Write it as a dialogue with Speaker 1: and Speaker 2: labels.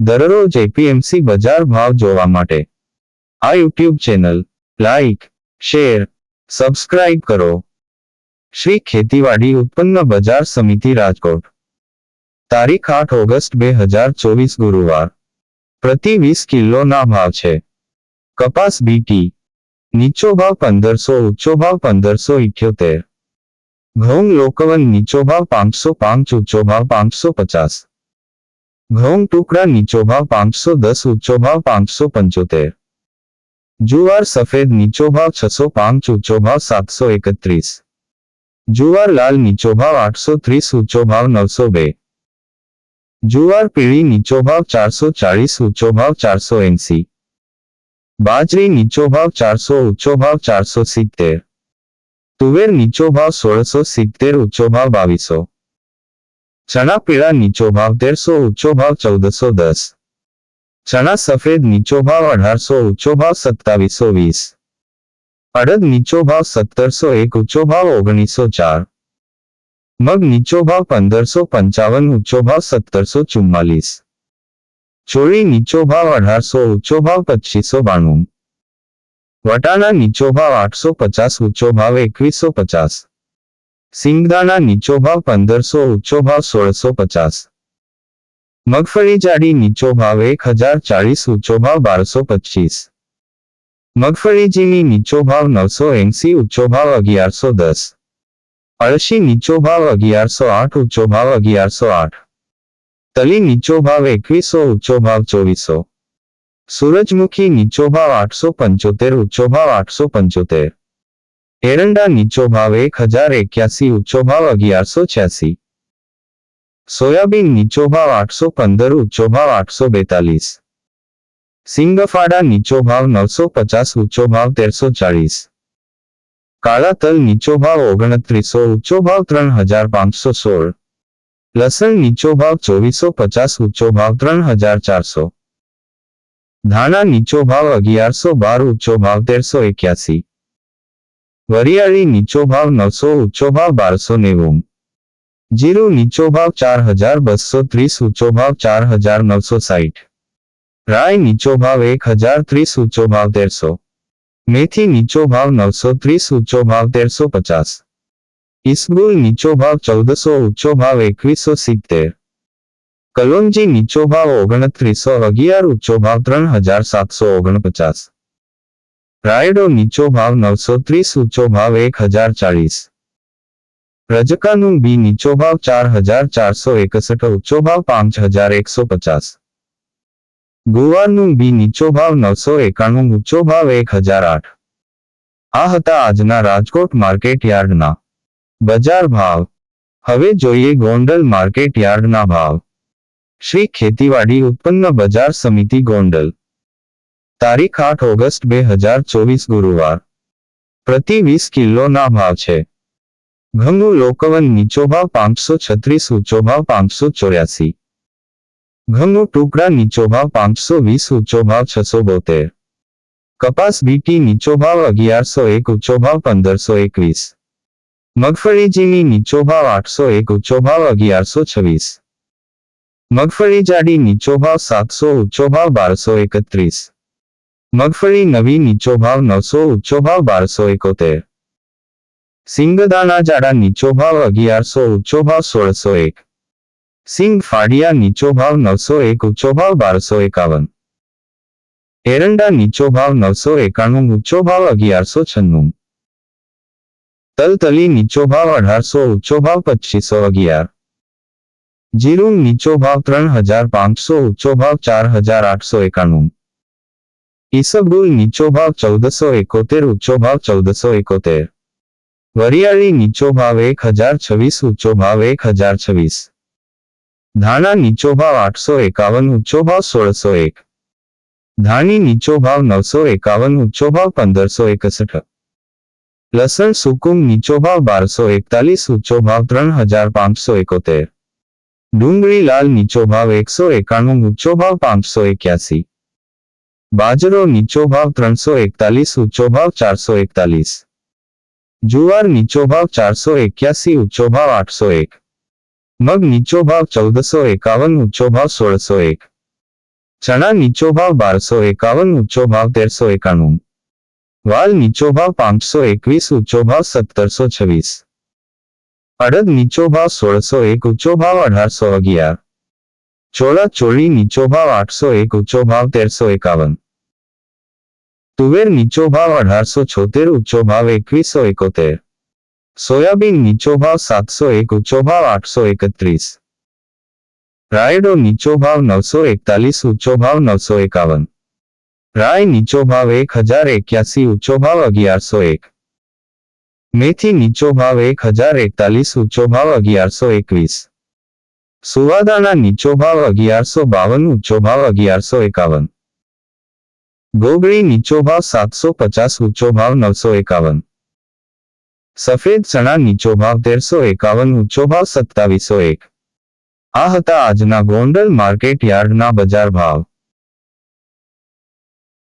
Speaker 1: દરરોજ એપીએમસી બજાર ભાવ જોવા માટે. આ YouTube channel, like, share, subscribe કરો. શ્રી ખેતીવાડી ઉત્પન્ન બજાર સમિતિ રાજકોટ. તારીખ આઠ ઓગસ્ટ બે હજાર ચોવીસ ગુરુવાર. પ્રતિ વીસ કિલોના ભાવ છે. કપાસ બીટી નીચો ભાવ પંદરસો ઊંચો ભાવ પંદરસો ઇઠ્યોતેર. ઘઉં લોકવન નીચો ભાવ પાંચસો પાંચ ઊંચો ભાવ પાંચસો પચાસ. ઘઉં ટુકડા નીચો ભાવ પાંચસો દસ, ઊંચો ભાવ પાંચસો પંચોતેર. જુવાર સફેદ નીચો ભાવ છસો પાંચ, ઊંચો ભાવ સાતસો એકત્રીસ. જુવાર લાલ નીચો ભાવ આઠસો ત્રીસ, ઊંચો ભાવ નવસો બે. જુવાર પીળી નીચો ભાવ ચારસો ચાળીસ, ઊંચો ભાવ ચારસો એંસી. બાજરી નીચો ભાવ ચારસો, ઊંચો ભાવ ચારસો સિત્તેર. તુવેર નીચો ભાવ સોળસો સિત્તેર, ઊંચો ભાવ બાવીસો. ચણા પીળા નીચો ભાવ તેરસો ઊંચો ભાવ ચૌદસો દસ ચણા સફેદ નીચો ભાવ અઢારસો ઊંચો ભાવ સત્તાવીસો વીસ અડદ નીચો ભાવ સત્તરસો એક ઊંચો ભાવ ઓગણીસો ચાર મગ નીચો ભાવ પંદરસો પંચાવન ઊંચો ભાવ સત્તરસો ચુમ્માલીસ ચોળી નીચો ભાવ અઢારસો ઊંચો ભાવ પચીસો બાણું વટાણા નીચો ભાવ આઠસો પચાસ ઊંચો ભાવ એકવીસો પચાસ સિંગદાણા નીચો ભાવ પંદરસો ઊંચો ભાવ સોળસો પચાસ. મગફળી જાડી નીચો ભાવ એક હજાર ચાળીસ ઊંચો ભાવ બારસો પચીસ. મગફળી ઝીણી નીચો ભાવ નવસો એંસી ઊંચો ભાવ અગિયારસો દસ. અળશી નીચો ભાવ અગિયારસો આઠ ઊંચો ભાવ અગિયારસો આઠ. તલી નીચો ભાવ એકવીસો ઊંચો ભાવ ચોવીસો. સૂરજમુખી નીચો ભાવ આઠસો પંચોતેર ઊંચો ભાવ આઠસો પંચોતેર. એરંડા નીચો ભાવ એક હજાર એક્યાસી ઊંચો ભાવ અગિયારસો છ્યાસી. સોયાબીન નીચો ભાવ આઠસો પંદર ઊંચો ભાવ આઠસો બેતાલીસ. સિંગફાડા નીચો ભાવ નવસો પચાસ ઊંચો ભાવ તેરસો ચાળીસ. કાળા તલ નીચો ભાવ ઓગણત્રીસો ઊંચો ભાવ ત્રણ હજાર પાંચસો સોળ. લસણ નીચો ભાવ ચોવીસો પચાસ ઊંચો ભાવ ત્રણ હજાર ચારસો. ધાણા નીચો ભાવ અગિયારસો બાર ઊંચો ભાવ તેરસો એક્યાસી. વરિયાળી નીચો ભાવ નવસો ઊંચો ભાવ બારસો નેવું. જીરું નીચો ભાવ ચાર હજાર બસો ત્રીસ ઊંચો ભાવ ચાર હજાર નવસો સાઠ રાય નીચો ભાવ એક હજાર ત્રીસ ઊંચો ભાવ તેરસો. મેથી નીચો ભાવ નવસો ત્રીસ ઊંચો ભાવ તેરસો પચાસ. ઇસબુલ નીચો ભાવ ચૌદસો ઊંચો ભાવ એકવીસો સિત્તેર. કલોંજી નીચો ભાવ ઓગણત્રીસો અગિયાર ઊંચો ભાવ ત્રણ હજાર સાતસો ઓગણપચાસ. રાયડો નીચો ભાવ નવસો ત્રીસ, ઊંચો ભાવ એક હજાર ચાળીસ. રજકાનું બી નીચો ભાવ ચાર હજાર ચારસો એકસઠ, ઊંચો ભાવ પાંચ હજાર એકસો પચાસ. ગુવારનું બી નીચો ભાવ નવસો એકાણું, ઊંચો ભાવ એક હજાર આઠ. આ હતા આજના રાજકોટ માર્કેટ યાર્ડના. બજાર ભાવ. હવે જોઈએ ગોંડલ માર્કેટ યાર્ડના ભાવ. શ્રી ખેતીવાડી ઉત્પન્ન બજાર સમિતિ ગોંડલ. તારીખ આઠ ઓગસ્ટ બે હજાર ચોવીસ ગુરુવાર. પ્રતિ વીસ કિલોના ભાવ છે. ઘઉં લોકવન નીચો ભાવ પાંચસો છત્રીસ ઊંચો ભાવ પાંચસો ચોર્યાસી. ઘઉં ટુકડા નીચો ભાવ પાંચસો વીસ ઊંચો ભાવ છસો બોતેર. કપાસ બીટી નીચો ભાવ અગિયારસો એક ઊંચો ભાવ પંદરસો એકવીસ. મગફળીજીની નીચો ભાવ આઠસો એક ઊંચો ભાવ અગિયારસો છવ્વીસ. મગફળી જાડી નીચો ભાવ સાતસો ઊંચો ભાવ બારસો એકત્રીસ. મગફળી નવી નીચો ભાવ નવસો ઊંચો ભાવ બારસો એકોતેર. સિંગદાણા જાડા નીચો ભાવ અગિયારસો ઊંચો ભાવ સોળસો એક. સિંગ ફાડિયા નીચો ભાવ નવસો એક ઊંચો ભાવ બારસો એકાવન. એરંડા નીચો ભાવ નવસો એકાણું ઊંચો ભાવ અગિયારસો છન્નું. તલતલી નીચો ભાવ અઢારસો ઊંચો ભાવ પચીસો અગિયાર. જીરું નીચો ભાવ ત્રણ હજાર પાંચસો ઊંચો ભાવ ચાર હજાર આઠસો એકાણું. ઈસબગુલ નીચો ભાવ ચૌદસો એકોતેર, ઊંચો ભાવ ચૌદસો એકોતેર. વરિયાળી નીચો ભાવ એક હજાર છવ્વીસ, ઊંચો ભાવ એક હજાર છવ્વીસ. ધાણા નીચો ભાવ આઠસો એકાવન, ઊંચો ભાવ સોળસો એક. ધાણી નીચો ભાવ નવસો એકાવન, ઊંચો ભાવ પંદરસો એકસઠ. લસણ સુકુમ નીચો ભાવ બારસો એકતાલીસ, ઊંચો ભાવ ત્રણ હજાર પાંચસો એકોતેર. ડુંગળી લાલ નીચો ભાવ એકસો એકાણું, ઊંચો ભાવ પાંચસો એક્યાસી. બાજરો નીચો ભાવ ત્રણસો એકતાલીસ, ઊંચો ભાવ ચારસો એકતાલીસ. જુવાર નીચો ભાવ ચારસો એક્યાસી, ઊંચો ભાવ આઠસો એક. મગ નીચો ભાવ ચૌદસો એકાવન, ઊંચો ભાવ સોળસો એક. ચણા નીચો ભાવ બારસો એકાવન, ઊંચો ભાવ તેરસો એકાણું. વાલ નીચો ભાવ પાંચસો એકવીસ, ઊંચો ભાવ સત્તરસો છવ્વીસ. અડદ નીચો ભાવ સોળસો એક, ઊંચો ભાવ અઢારસો અગિયાર. ચોળા ચોળી નીચો ભાવ આઠસો એક ઊંચો ભાવ તેરસો એકાવન તુવેર નીચો ભાવ અઢારસો છોતેર ઊંચો ભાવ એકવીસો એકોતેર સોયાબીન નીચો ભાવ સાતસો એક ઊંચો ભાવ આઠસો એકત્રીસ રાયડો નીચો ભાવ નવસો એકતાલીસ ઊંચો ભાવ નવસો એકાવન રાય નીચો ભાવ એક હજાર એક્યાસી ઊંચો ભાવ અગિયારસો એક મેથી નીચો ભાવ એક હજાર એકતાલીસ ઊંચો ભાવ અગિયારસો એકવીસ સુવાદાના નીચો ભાવ અગિયારસો બાવન ઊંચો ભાવ અગિયારસો એકાવન. ગોગળી નીચો ભાવ સાતસો પચાસ ઊંચો ભાવ નવસો એકાવન. સફેદ ચણા નીચો ભાવ તેરસો એકાવન ઊંચો ભાવ સત્તાવીસો એક. આ હતા આજના ગોંડલ માર્કેટ યાર્ડના બજાર ભાવ.